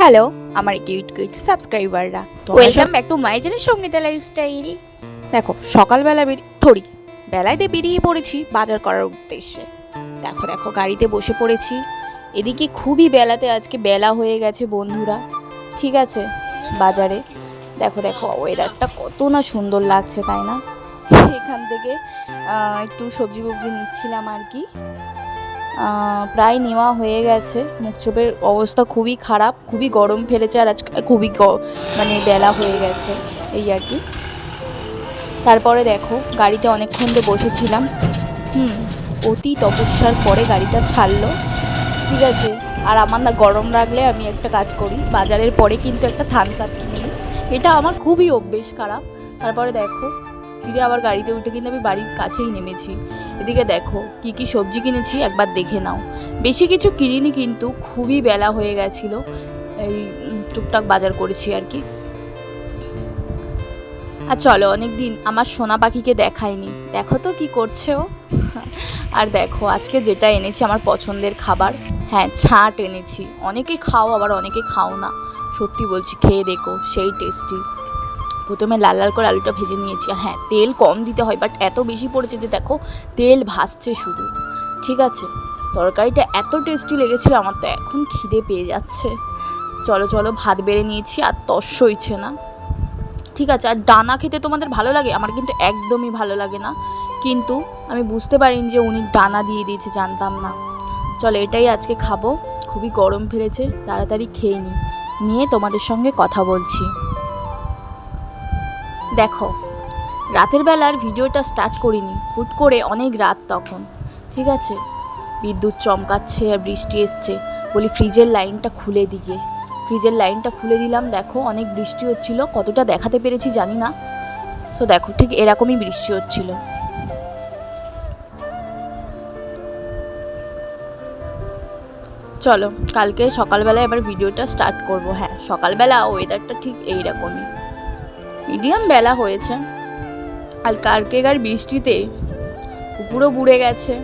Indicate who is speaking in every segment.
Speaker 1: Hello আমার cute cute সাবস্ক্রাইবাররা
Speaker 2: welcome back to my channel Sangeeta lifestyle
Speaker 1: দেখো সকালবেলা বেরিয়ে থরি বেলায় বেরিয়ে পড়েছি বাজার করার উদ্দেশ্যে। দেখো দেখো গাড়িতে বসে পড়েছি। এদিকে খুবই বেলাতে আজকে বেলা হয়ে গেছে বন্ধুরা। ঠিক আছে বাজারে। দেখো দেখো ওয়েদারটা কত না সুন্দর লাগছে তাই না? এখান থেকে একটু সবজি ফবজি নিচ্ছিলাম আর কি। প্রায় নেওয়া হয়ে গেছে। মুখচোপের অবস্থা খুবই খারাপ, খুবই গরম ফেলেছে আর আজ খুবই মানে বেলা হয়ে গেছে এই আর কি। তারপরে দেখো, গাড়িতে অনেকক্ষণ ধরে বসেছিলাম। হুম, অতি তপস্যার পরে গাড়িটা ছাড়লো। ঠিক আছে, আর আমার না গরম রাখলে আমি একটা কাজ করি, বাজারের পরে কিন্তু একটা থামস আপ কিনে। এটা আমার খুবই অভ্যেস খারাপ। তারপরে দেখো ফিরে আবার গাড়িতে উঠে কিন্তু আমি বাড়ির কাছেই নেমেছি। এদিকে দেখো, কি কি সবজি কিনেছি একবার দেখে নাও। বেশি কিছু কিনিনি কিন্তু খুবই বেলা হয়ে গেছিল, এই টুকটাক বাজার করেছি আর কি। আর চলো অনেক দিন আমার সোনা পাখিকে দেখায়নি দেখো তো কি করছে ও। আর দেখো, আজকে যেটা এনেছি আমার পছন্দের খাবার। হ্যাঁ ছাট এনেছি। অনেকে খাও, আবার অনেকে খাও না। সত্যি বলছি, খেয়ে দেখো, সেই টেস্টি প্রথমে লাল লাল করে আলুটা ভেজে নিয়েছি। আর হ্যাঁ তেল কম দিতে হয় বাট এত বেশি পড়েছে যে দেখো, তেল ভাসছে শুধু। ঠিক আছে? তরকারিটা এত টেস্টি লেগেছিল, আমার তো এখন খিদে পেয়ে যাচ্ছে। চলো চলো, ভাত বেড়ে নিয়েছি, আর তস হইছে না। ঠিক আছে? আর ডানা খেতে তোমাদের ভালো লাগে? আমার কিন্তু একদমই ভালো লাগে না। কিন্তু আমি বুঝতে পারিনি যে উনি ডানা দিয়ে দিয়েছে, জানতাম না। চলো, এটাই আজকে খাব। খুবই গরম ফেলেছে, তাড়াতাড়ি খেয়ে নিই নিয়ে তোমাদের সঙ্গে কথা বলছি। দেখো, রাতের বেলার ভিডিওটা স্টার্ট করিনি, হুট করে অনেক রাত তখন, ঠিক আছে? বিদ্যুৎ চমকাচ্ছে আর বৃষ্টি এসছে, বলি ফ্রিজের লাইনটা খুলে দিয়ে ফ্রিজের লাইনটা খুলে দিলাম, দেখো অনেক বৃষ্টি হচ্ছিল, কতটা দেখাতে পেরেছি জানি না। সো দেখো, ঠিক এরকমই বৃষ্টি হচ্ছিল। চলো, কালকে সকালবেলা এবার ভিডিওটা স্টার্ট করব হ্যাঁ সকালবেলা ওয়েদারটা ঠিক এইরকমই। মিডিয়াম বেলা হয়েছে। আর কালকেকার বৃষ্টিতে পুকুরও বুড়ে গেছে।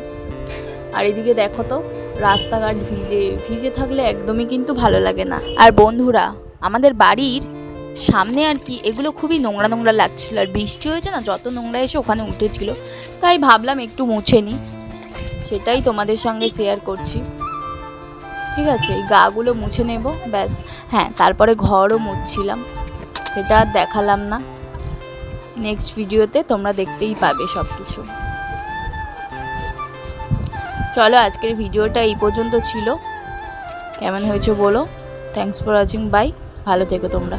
Speaker 1: আর এদিকে দেখো তো, রাস্তাঘাট ভিজে ভিজে থাকলে একদমই কিন্তু ভালো লাগে না। আর বন্ধুরা, আমাদের বাড়ির সামনে আর কি, এগুলো খুবই নোংরা নোংরা লাগছিল। আর বৃষ্টি হয়েছে না, যত নোংরা এসে ওখানে উঠেছিল, তাই ভাবলাম একটু মুছে নিই। সেটাই তোমাদের সঙ্গে শেয়ার করছি। ঠিক আছে, এই গাগুলো মুছে নেব, ব্যাস। হ্যাঁ তারপরে ঘরও মুছছিলাম। সেটা আর দেখালাম না। নেক্সট ভিডিওতে তোমরা দেখতেই পাবে সব কিছু চলো, আজকের ভিডিওটা এই পর্যন্ত ছিল। কেমন হয়েছে বলো। থ্যাংকস ফর ওয়াচিং বাই ভালো থেকো তোমরা।